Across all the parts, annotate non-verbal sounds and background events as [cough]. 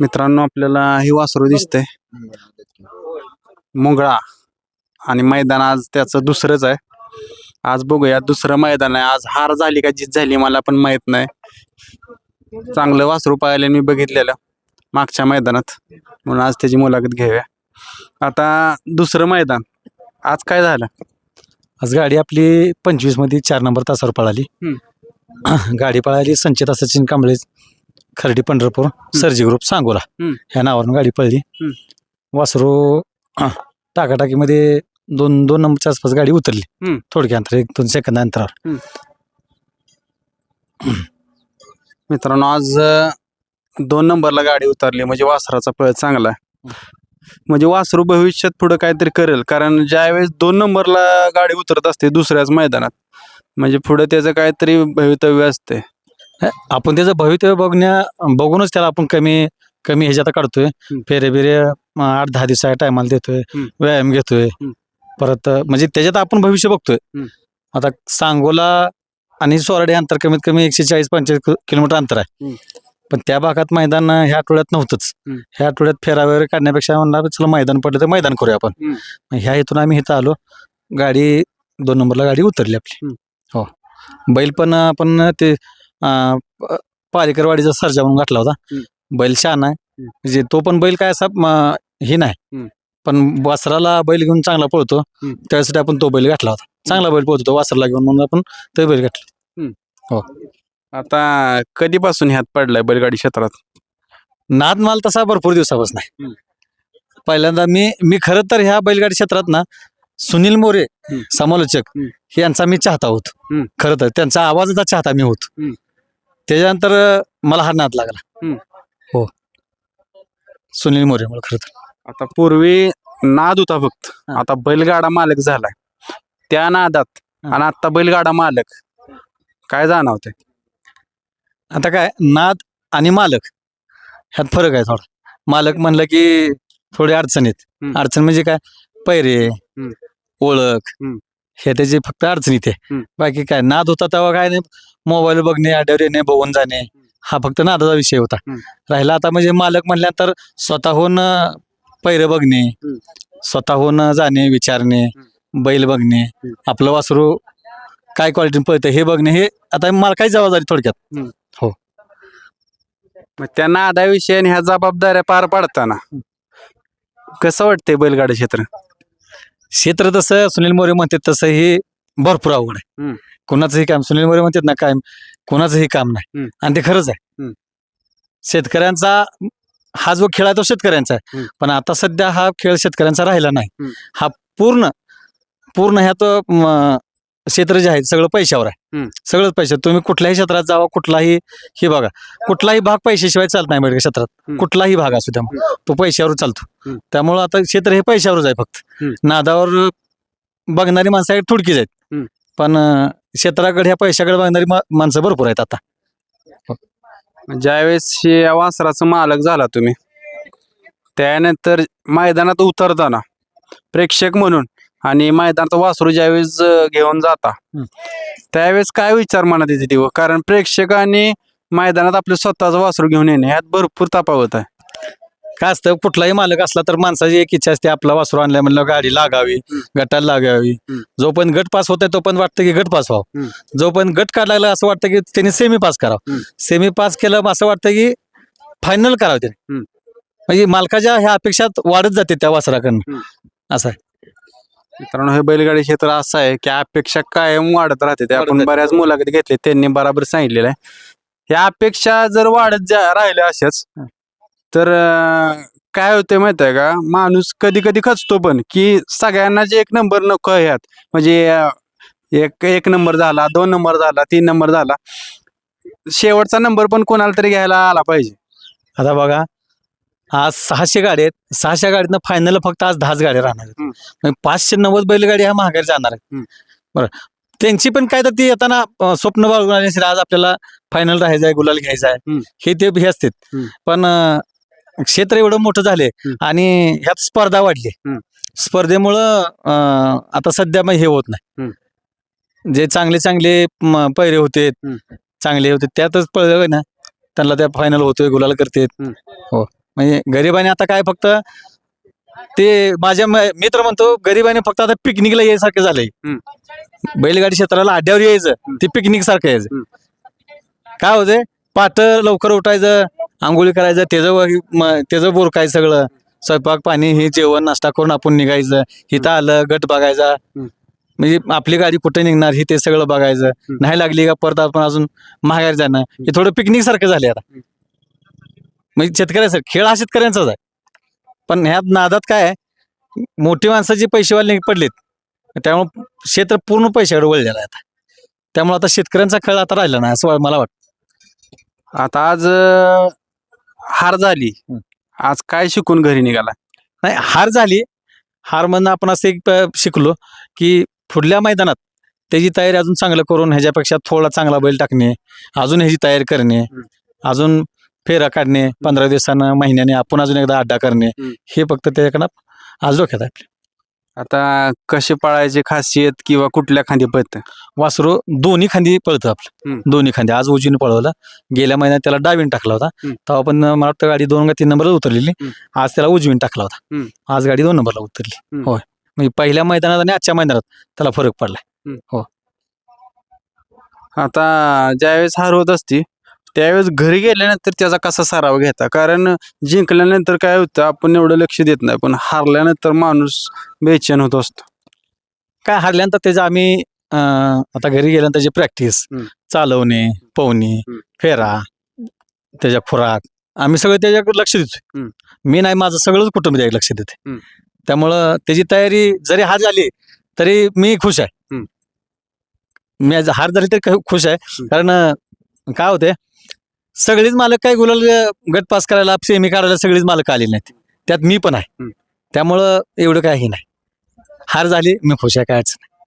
मित्रांनो आपल्याला ही वासरू दिसतंय. मुंगळा. आणि मैदान आज त्याचं दुसरंच आहे. आज बघूया दुसरं मैदान आहे. आज हार झाली का जीत झाली मला पण माहीत नाही. चांगलं वासरू पाहायला मी बघितलेलं मागच्या मैदानात. म्हणून आज त्याची मुलाखत घेऊया. आता दुसरं मैदान. आज काय झालं? आज गाडी आपली पंचवीसमध्ये चार नंबर तासावर पळाली. [clears throat] गाडी पळाली संचिता सचिन कांबळे खर्डी पंढरपूर सर्जी ग्रुप सांगोला. हम्म. ह्या नावावरून गाडी पळली. हम्म. वासरू टाकाटाकीमध्ये दोन दोन नंबरच्या आसपास गाडी उतरली. हम्म. थोडक्या अंतर एक दोन सेकंद अंतरावर. मित्रांनो आज अं, दोन नंबरला गाडी उतरली. म्हणजे वासराचा पळ चांगला आहे. म्हणजे वासरू भविष्यात पुढे काहीतरी करेल. कारण ज्यावेळेस दोन नंबरला गाडी उतरत असते दुसऱ्याच मैदानात म्हणजे पुढे त्याचं काहीतरी भवितव्य असते. आपण त्याचं भवितव्य बघण्या बघूनच त्याला आपण कमी कमी ह्याच्यात काढतोय. फेरे बिरे आठ दहा दिवसा टायमाला देतोय. व्यायाम घेतोय. परत म्हणजे त्याच्यात आपण भविष्य बघतोय. आता सांगोला आणि सोराडे अंतर कमीत कमी एकशे चाळीस पंचेचाळीस किलोमीटर अंतर आहे. पण त्या भागात मैदान ह्या आठवड्यात नव्हतंच. ह्या आठवड्यात फेरा वगैरे काढण्यापेक्षा म्हणला चला मैदान पडलं तर मैदान करूया आपण ह्या इथून आम्ही इथं आलो गाडी दोन नंबरला गाडी उतरली आपली. हो बैल पण आपण ते अं, पालेकरवाडीचा सर्जा म्हणून घातला होता हम्म. बैल छान आहे. म्हणजे तो पण बैल काय असा म, हे नाही हम्म. पण वासराला बैल घेऊन चांगला पळतो हम्म. त्यासाठी आपण तो बैल घातला होता चांगला बैल पळतो तो वासराला घेऊन म्हणून आपण तो बैल घातला आता कधीपासून ह्यात पडलाय बैलगाडी क्षेत्रात नाद माल तसा भरपूर दिवसापासून आहे हम्म. पहिल्यांदा मी मी खरं तर ह्या बैलगाडी क्षेत्रात ना सुनील मोरे हम्म. समालोचक हम्म. हे यांचा मी चाहता होत हम्म. खरं तर त्यांचा आवाजाचा चाहता मी होत हम्म. त्याच्यानंतर मला हा नाद लागला हम्म. हो सुनील मोरे मला खरं तर आता पूर्वी नाद होता फक्त हा. आता बैलगाडा मालक झालाय त्या नादात हा. आणि आता बैलगाडा मालक काय जाणवते आता काय नाद आणि मालक ह्यात फरक आहे थोडा मालक म्हणलं की थोडी अडचणीत हम्म. अडचण म्हणजे काय पैरे हम्म. ओळख हम्म. हे त्याची फक्त अडचणीत आहे. हम्म. बाकी काय नाद होता तेव्हा काय नाही मोबाईल बघणे आड्यावर येणे बघून जाणे हा फक्त नादाचा विषय होता. हम्म. राहिला आता म्हणजे मालक म्हणल्यानंतर स्वतःहून अं, पैरे बघणे हम्म. स्वतःहून जाणे विचारणे बैल बघणे आपलं वासरू काय क्वालिटी पळतं हे बघणे हे आता मला काही जबाबदारी थोडक्यात. मग त्या नादाविषयी आणि ह्या जबाबदाऱ्या पार पाडताना कसं वाटतंय बैलगाडी क्षेत्र? क्षेत्र तसं सुनील मोरे म्हणतात तसं हे भरपूर अवघड आहे हम्म. कोणाचंही काम सुनील मोरे म्हणतात ना काय कोणाचंही काम नाही हम्म. आणि ते खरंच आहे हम्म. शेतकऱ्यांचा हा जो खेळ आहे तो शेतकऱ्यांचा आहे हम्म. पण आता सध्या हा खेळ शेतकऱ्यांचा राहिला नाही हम्म. हा पूर्ण पूर्ण ह्यात म, क्षेत्र जे आहे सगळं पैशावर आहे हम्म. सगळंच पैसे तुम्ही कुठल्याही क्षेत्रात जावा कुठलाही हे बघा कुठलाही भाग पैशाशिवाय चालत नाही बैठक क्षेत्रात हम्म. कुठलाही भाग असू द्या मग. तो पैशावर चालतो हम्म. त्यामुळं आता क्षेत्र हे पैशावरच आहे फक्त हम्म. नादावर बघणारी माणसं आहेत थोडकीच आहेत हम्म. पण अं, क्षेत्राकडे ह्या पैशाकडे बघणारी मा- माणसं भरपूर आहेत आता ज्यावेळेस या वासराचा मालक झाला तुम्ही त्यानंतर मैदानात उतरताना प्रेक्षक म्हणून आणि मैदानात वासरू ज्यावेळेस अं, घेऊन जाता हम्म. त्यावेळेस काय विचार मनात येते तेव्हा कारण प्रेक्षक आणि मैदानात आपलं स्वतःचं वासरू घेऊन येणे ह्यात भरपूर तफावत आहे काय असतं कुठलाही मालक असला तर माणसाची एक इच्छा असते आपला वासरू आणल्या म्हणलं गाडी लागावी गटाला लागावी हम्म. जो पण गट पास होतोय तो पण वाटतं की गट पास व्हावं हम्म. जो पण गट काढला लागला असं वाटतं की त्यांनी सेमी पास करावं हम्म. सेमी पास केलं मग असं वाटतं की फायनल करावं त्याने हम्म. म्हणजे मालकाच्या ह्या अपेक्षात वाढत जाते त्या वासराकडनं हम्म. असं आहे मित्रांनो हे बैलगाडी क्षेत्र असं आहे की अपेक्षा कायम वाढत राहते. ते आपण. बऱ्याच मुलाखती घेतले त्यांनी बराबर सांगितलेलं आहे. या अपेक्षा जर वाढत जा राहिल्या अशाच तर अं, काय होते माहीत आहे का? माणूस कधी कधी खचतो पण की सगळ्यांना जे एक नंबर नको ह्यात म्हणजे अं, एक एक नंबर झाला दोन नंबर झाला तीन नंबर झाला. शेवटचा नंबर पण कोणाला तरी घ्यायला आला पाहिजे. आता बघा आज सहाशे गाडी आहेत सहाशे गाडीतनं फायनल फक्त आज दहाच गाड्या राहणार आहेत हम्म. म्हणजे पाचशे नव्वद बैलगाडी ह्या महागारी जाणार आहेत हम्म. बरं त्यांची पण काय तर ती येताना अं, स्वप्न बाळगून आली असेल, आज आपल्याला फायनल राहायचं आहे गुलाल घ्यायचा आहे हम्म. हे ते हे असतात हम्म. पण अं, क्षेत्र एवढं मोठं झाले हम्म. आणि ह्यात स्पर्धा वाढली हम्म. स्पर्धेमुळं अं, आता सध्या मग हे होत नाही जे चांगले चांगले म, पैरे होते हम्म. चांगले होते त्यातच पळलं ना त्यांना त्या फायनल होतोय गुलाल करते हम्म. हो म्हणजे गरिबाने आता काय फक्त ते माझ्या मित्र म्हणतो गरिबाने फक्त आता पिकनिकला यायसारखं झालंय. बैलगाडी क्षेत्राला अड्ड्यावर यायचं ते पिकनिक सारखं यायचं. काय होतंय? पाट लवकर उठायचं आंघोळी करायचं त्याचं त्याचं बोरकाय सगळं. स्वयंपाक पाणी हे जेवण नाश्ता करून आपण निघायचं. इथं आलं गट बघायचा. म्हणजे आपली गाडी कुठे निघणार हे ते सगळं बघायचं. नाही लागली का परत आपण अजून माघारी जाणं. हे थोडं पिकनिक सारखं झाले आता. म्हणजे शेतकऱ्याचं खेळ हा शेतकऱ्यांचाच आहे. पण ह्यात नादात काय आहे? मोठी माणसं जी पैसेवाले पडलेत त्यामुळे क्षेत्र पूर्ण पैशाकडे वळलेलं आहे आता. त्यामुळे आता शेतकऱ्यांचा खेळ आता राहिला नाही असं मला वाटतं. आता आज हार झाली. आज काय शिकून घरी निघाला? नाही हार झाली. हार म्हणून आपण असं एक शिकलो की पुढल्या मैदानात त्याची तयारी अजून चांगलं करून ह्याच्यापेक्षा थोडा चांगला बैल टाकणे अजून ह्याची तयारी करणे. अजून फेरा काढणे पंधरा दिवसानं महिन्याने आपण अजून एकदा अड्डा करणे हम्म. हे फक्त त्याच्याकडं आज डोक्यात आहे आपल्या. आता कसे पळायचे खासियत किंवा कुठल्या खांदी पळत वासरू दोन्ही खांदी पळतं आपलं हम्म. दोन्ही खांदी आज उजवीने पळवलं गेल्या महिन्यात त्याला डावीन टाकला होता हम्म. तेव्हा पण मला वाटतं गाडी दोन का तीन नंबरला उतरलेली हम्म. आज त्याला उजवीन टाकला होता हम्म. आज गाडी दोन नंबरला उतरली हम्म. होय म्हणजे पहिल्या मैदानात आणि आजच्या मैदानात त्याला फरक पडलाय आता ज्यावेळेस हार होत असती त्यावेळेस घरी गेल्यानंतर त्याचा कसा सराव घेता कारण जिंकल्यानंतर काय होतं आपण एवढं लक्ष देत नाही पण हारल्यानंतर माणूस बेचैन होत असतो काय हारल्यानंतर त्याचं आम्ही अं, आता घरी गेल्यानंतर त्याची प्रॅक्टिस हम्म. चालवणे पोहणे हम्म. फेरा त्याच्या खुराक आम्ही सगळं त्याच्याकडे लक्ष देतो हम्म. मी नाही माझं सगळंच कुटुंब त्याच्याकडे लक्ष देते हम्म. त्यामुळं त्याची तयारी जरी हार झाली तरी मी खुश आहे हम्म. मी आज हार झाली तरी खुश आहे हम्म. कारण अं, काय होते सगळीच मालक काय गुलाल अं, गट पास करायला सेमी काढायला सगळीच मालक आलेली नाहीत. त्यात मी पण आहे. हम्म. त्यामुळं एवढं काही नाही. हार झाली मी खुश आहे काय अडचण नाही.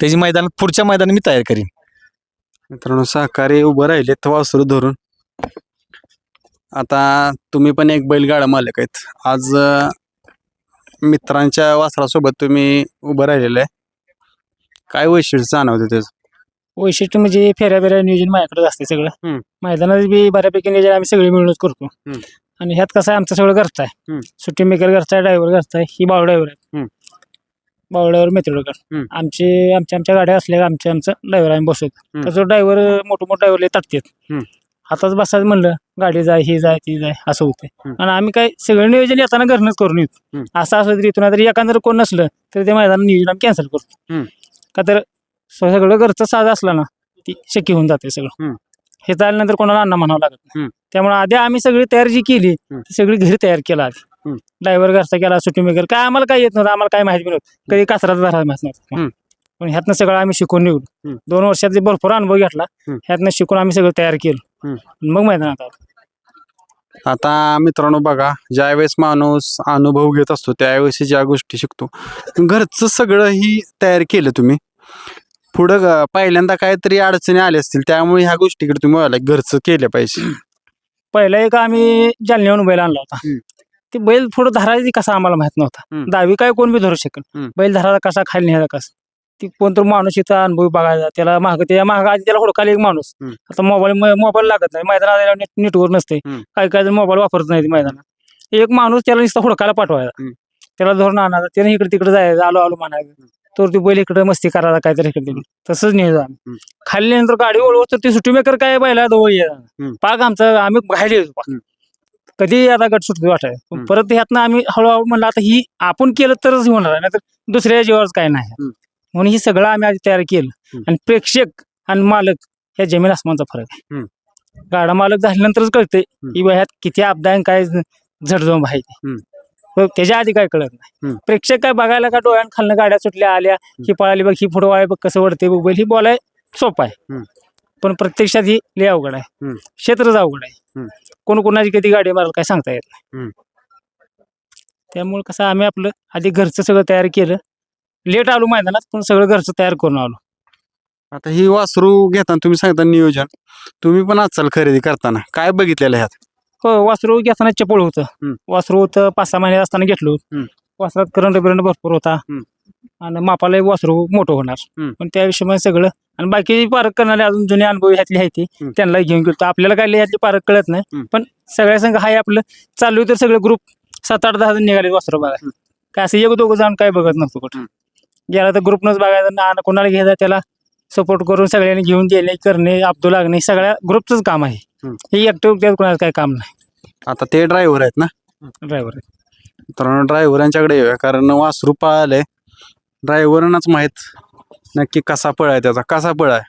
त्याची मैदानात पुढच्या मैदानात मी तयार करीन. मित्रांनो सहकारी उभं राहिले वासरू धरून. आता तुम्ही पण एक बैलगाडा मालक आहेत. आज अं, मित्रांच्या वासरासोबत तुम्ही उभं राहिलेलं आहे. काय वैशिष्ट्य जाणवतं त्याचं? वैशिष्ट्य म्हणजे फेऱ्या फेऱ्या नियोजन माझ्याकडे असते सगळं हम्म. मैदानात बी बऱ्यापैकी नियोजन आम्ही सगळे मिळूनच करतो हम्म. आणि ह्यात कसं आहे आमचं सगळं घरचं आहे हम्म. सुट्टी मेकर घरचा आहे ड्रायव्हर घरचा आहे ही बाव ड्रायव्हर आहे हम्म. बाव ड्रायव्हर मित्रकर हम्म. आमचे आमच्या आमच्या गाड्या असल्या का आमच्या आमचं ड्रायव्हर आम्ही बसवतो हम्म. तसं ड्रायव्हर मोठं मोठं ड्रायव्हरला ताटतात हम्म. आताच बसायचं म्हणलं गाडी जाय ही जाय ती जाय असं होते हम्म. आणि आम्ही काय सगळं नियोजन येताना घरनंच करून येतो हम्म. असं असं तरी इथून जर एखादं जर कोण नसलं तर ते मैदान नियोजन आम्ही कॅन्सल करतो हम्म. का तर सगळं घरचं साधं असलं ना ती शक्य होऊन जाते सगळं. हे चालल्यानंतर कोणाला अन्न म्हणावं लागत नाही. त्यामुळे आधी आम्ही सगळी तयारी जी केली. ती सगळी घरी तयार केला आधी. ड्रायव्हर घरचा केला सुट्टी मेकर काय आम्हाला काय येत नव्हतं आम्हाला काय माहिती नव्हतं कधी कचरा भरायला माहीत. नव्हतं पण ह्यातनं सगळं आम्ही शिकून हम्म. दोन वर्षात भरपूर अनुभव घेतला. ह्यातनं शिकून आम्ही सगळं तयार केलं मग मैदानात आलो आता मित्रांनो बघा ज्यावेळेस माणूस अनुभव घेत असतो त्यावेळेस ज्या गोष्टी शिकतो घरचं सगळं ही तयार केलं तुम्ही पुढं पहिल्यांदा काहीतरी अडचणी आल्या असतील त्यामुळे ह्या गोष्टीकडे तुम्ही वळाला घरचं केलं पाहिजे पहिला एक आम्ही जालन्याहून बैल आणला होता हम्म. ते बैल पुढे धरायची कसा आम्हाला माहीत नव्हता हम्म. दहावी काय कोण बी धरू शकेल हम्म. बैल धरायचा कसा खाली न्यायचा कसा ती कोणतर माणूस इथं अनुभव बघायचा त्याला माग त्या माग आधी त्याला हुडकायला एक माणूस हम्म. आता मोबाईल मोबाईल लागत नाही मैदानात आल्यावर नेट नेटवर नसते हम्म. काही काही मोबाईल वापरत नाही मैदानात एक माणूस त्याला नुसतं हुडकायला पाठवायचा हम्म. त्याला धरून आणायचा त्याने इकडे तिकडे जायचं आलो आलो म्हणायचं तर ती बैल इकडे मस्ती करायला काहीतरी इकडे तसंच न्यायचं आम्ही हम्म. खाली नंतर गाडी ओळवत तर ती सुट्टी मेकर काय बैला जवळ. यायचा पाक आमचं आम्ही हम्म. कधी आता गट सुटतो वाटाय हम्म. परत ह्यातनं आम्ही हळूहळू म्हणलं आता ही आपण केलं तरच होणार आहे नाहीतर दुसऱ्या जीवावर काय नाही. म्हणून ही सगळं आम्ही आधी तयार केलं. आणि प्रेक्षक आणि मालक ह्या जमीन आसमानचा फरक आहे. गाडा मालक झाल्यानंतरच कळते की ह्यात किती आणि काय झडझोंब आहे पण त्याच्या आधी काय कळत नाही. हम्म. प्रेक्षक काय बघायला का डोळ्यान खालनं गाड्या सुटल्या आल्या ही पळाली बघ ही पुढं वाय बघ कसं वडते बघ बैल ही बोलाय सोपं आहे. हम्म. पण प्रत्यक्षात ही लय अवघड आहे. हम्म. क्षेत्रच अवघड आहे. हम्म. कोण कोणाची कधी गाडी मारायला काय सांगता येत हम्म. नाही त्यामुळे कसं आम्ही आपलं आधी घरचं सगळं तयार केलं. लेट आलो मैदानात पण सगळं घरचं तयार करून आलो. आता ही वासरू घेताना तुम्ही सांगता नियोजन. तुम्ही पण आजचाल खरेदी करताना. काय बघितलेलं ह्यात? हो वासरू घेताना चपळ होतं हम्म. वासरू होतं पाच सहा महिन्यात असताना घेतलं होतं हम्म. वासरात करंट बिरंट भरपूर होता हम्म. आणि मापाला वासरू मोठं होणार हम्म. पण त्या हिशोबाने सगळं आणि बाकी पारक करणारे अजून जुने अनुभवी ह्यातली आहे ती हम्म. त्यांना घेऊन गेलो आपल्याला काय लय ह्यातली पारक कळत नाही. पण सगळ्या संघ हाय आपलं चालू आहे तर सगळं ग्रुप सात आठ दहा जण निघाले वासरू बघा काय असं एक दोघं जाऊन काय बघत नसतो कुठं गेला तर ग्रुपनंच बघायचं ना कोणाला घ्यायचं त्याला सपोर्ट करून सगळ्यांनी घेऊन गेले करणे अब्दू लागणे सगळ्या ग्रुपचंच काम आहे. हे एकटं त्यात कोणाचं काय काम नाही. आता ते ड्रायव्हर आहेत ना? ड्रायव्हर मित्रांनो ड्रायव्हरांच्याकडे येऊया कारण वासरू पळालंय. ड्रायव्हरांनाच माहीत नक्की कसा पळ आहे त्याचा. कसा पळ आहे?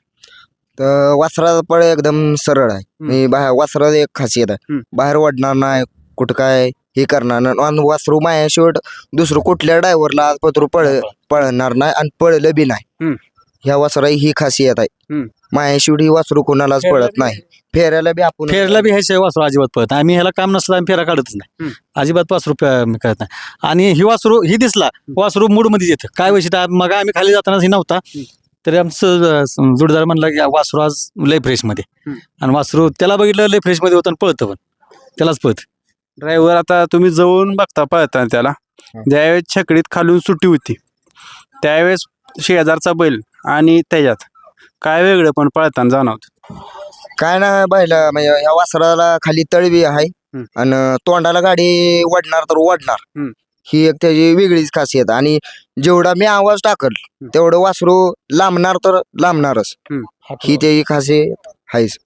तर वासराचा पळ एकदम सरळ आहे. मी बाहेर वासरात एक खासियत आहे. हम्म. बाहेर वाढणार नाही कुठं काय हे करणार नाही. आणि वासरू माया शेवट दुसरं कुठल्या ड्रायव्हरला पत्रू पळ. पळणार नाही आणि पळलं बी नाही. हम्म. ह्या वासरा ही खासियत आहे. हम्म. माया शेवट ही वासरू कोणालाच पळत नाही. फेऱ्याला बी आपण फेरला बी ह्याशिवाय वासरू अजिबात पळत नाही. आम्ही ह्याला काम नसलं आम्ही फेरा काढतच नाही. अजिबात वासरू पे- करत नाही. आणि ही वासरू ही दिसला वासरू मूडमध्ये येतं. काय वैशिष्ट्य? मग आम्ही खाली जातानाच ही नव्हता. तरी आमचं अं, जोडीदार म्हणला की वासरू आज लय फ्रेशमध्ये. हम्म. आणि वासरू त्याला बघितलं लय फ्रेशमध्ये होतं आणि पळतं पण. त्यालाच पळत. ड्रायव्हर आता तुम्ही जवळून बघता पळताना त्याला. ज्यावेळेस छकडीत खालून सुट्टी होती त्यावेळेस शेजारचा बैल आणि त्याच्यात. काय वेगळं पण पळताना जाणवत. काय ना बायला म्हणजे ह्या वासराला खाली तळवी आहे. हम्म. आणि तोंडाला गाडी वडणार तर वडणार हम्म. ही एक त्याची वेगळीच खासियत. आणि जेवढा मी आवाज टाकल तेवढं वासरू लांबणार तर लांबणारच. ही त्याची खासियत आहेच.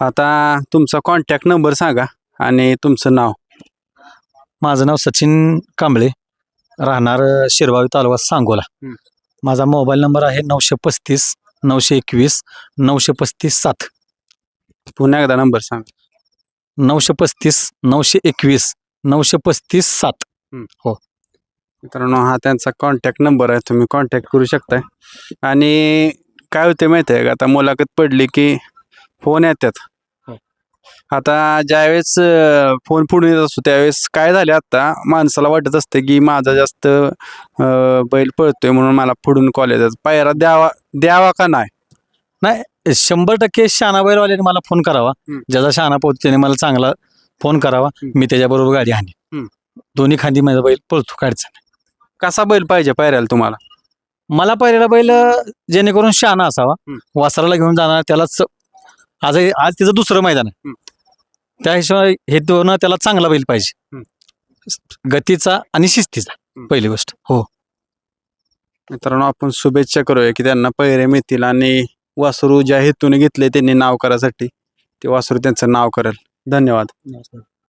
आता तुमचा कॉन्टॅक्ट नंबर सांगा आणि तुमचं नाव. माझं नाव सचिन कांबळे. राहणार अं, शिरवावी तालुका सांगोला. हम्म. माझा मोबाईल नंबर आहे नऊशे पस्तीस नऊशे एकवीस नऊशे पस्तीस सात. पुन्हा एकदा नंबर सांगा. नऊशे पस्तीस नऊशे एकवीस नऊशे पस्तीस सात. मित्रांनो हा त्यांचा कॉन्टॅक्ट नंबर आहे तुम्ही कॉन्टॅक्ट करू शकताय. आणि काय होते माहिती आहे का आता मुलाखत पडली की फोन येतात. आता ज्यावेळेस अं, फोन पुढे येत असतो त्यावेळेस काय झाले आता माणसाला वाटत असते की माझा जास्त अं, बैल पळतोय म्हणून मला पुढून कॉल येतात पायरा द्यावा द्यावा का नाही शंभर टक्के शहाणा बैलवाल्याने मला फोन करावा हम्म. ज्याचा शहाणा पोहोच त्याने मला चांगला फोन करावा हम्म. मी त्याच्याबरोबर गाडी हाणी हम्म. दोन्ही खांदी माझा बैल पळतो काढचा कसा बैल पाहिजे पायऱ्याला तुम्हाला मला पहिलेला बैल अं, जेणेकरून शहाणा असावा हम्म. वासराला घेऊन जाणार त्यालाच आज आज तिचं दुसरं मैदान आहे. हम्म. त्या हिशोबाने हे दोन त्याला चांगला बैल पाहिजे. गतीचा आणि शिस्तीचा. पहिली गोष्ट. हो. मित्रांनो आपण शुभेच्छा करूया की त्यांना पैरे मिळतील आणि वासरू ज्या हेतूने घेतले त्यांनी नाव करायसाठी ते वासरू त्यांचं नाव करेल. धन्यवाद.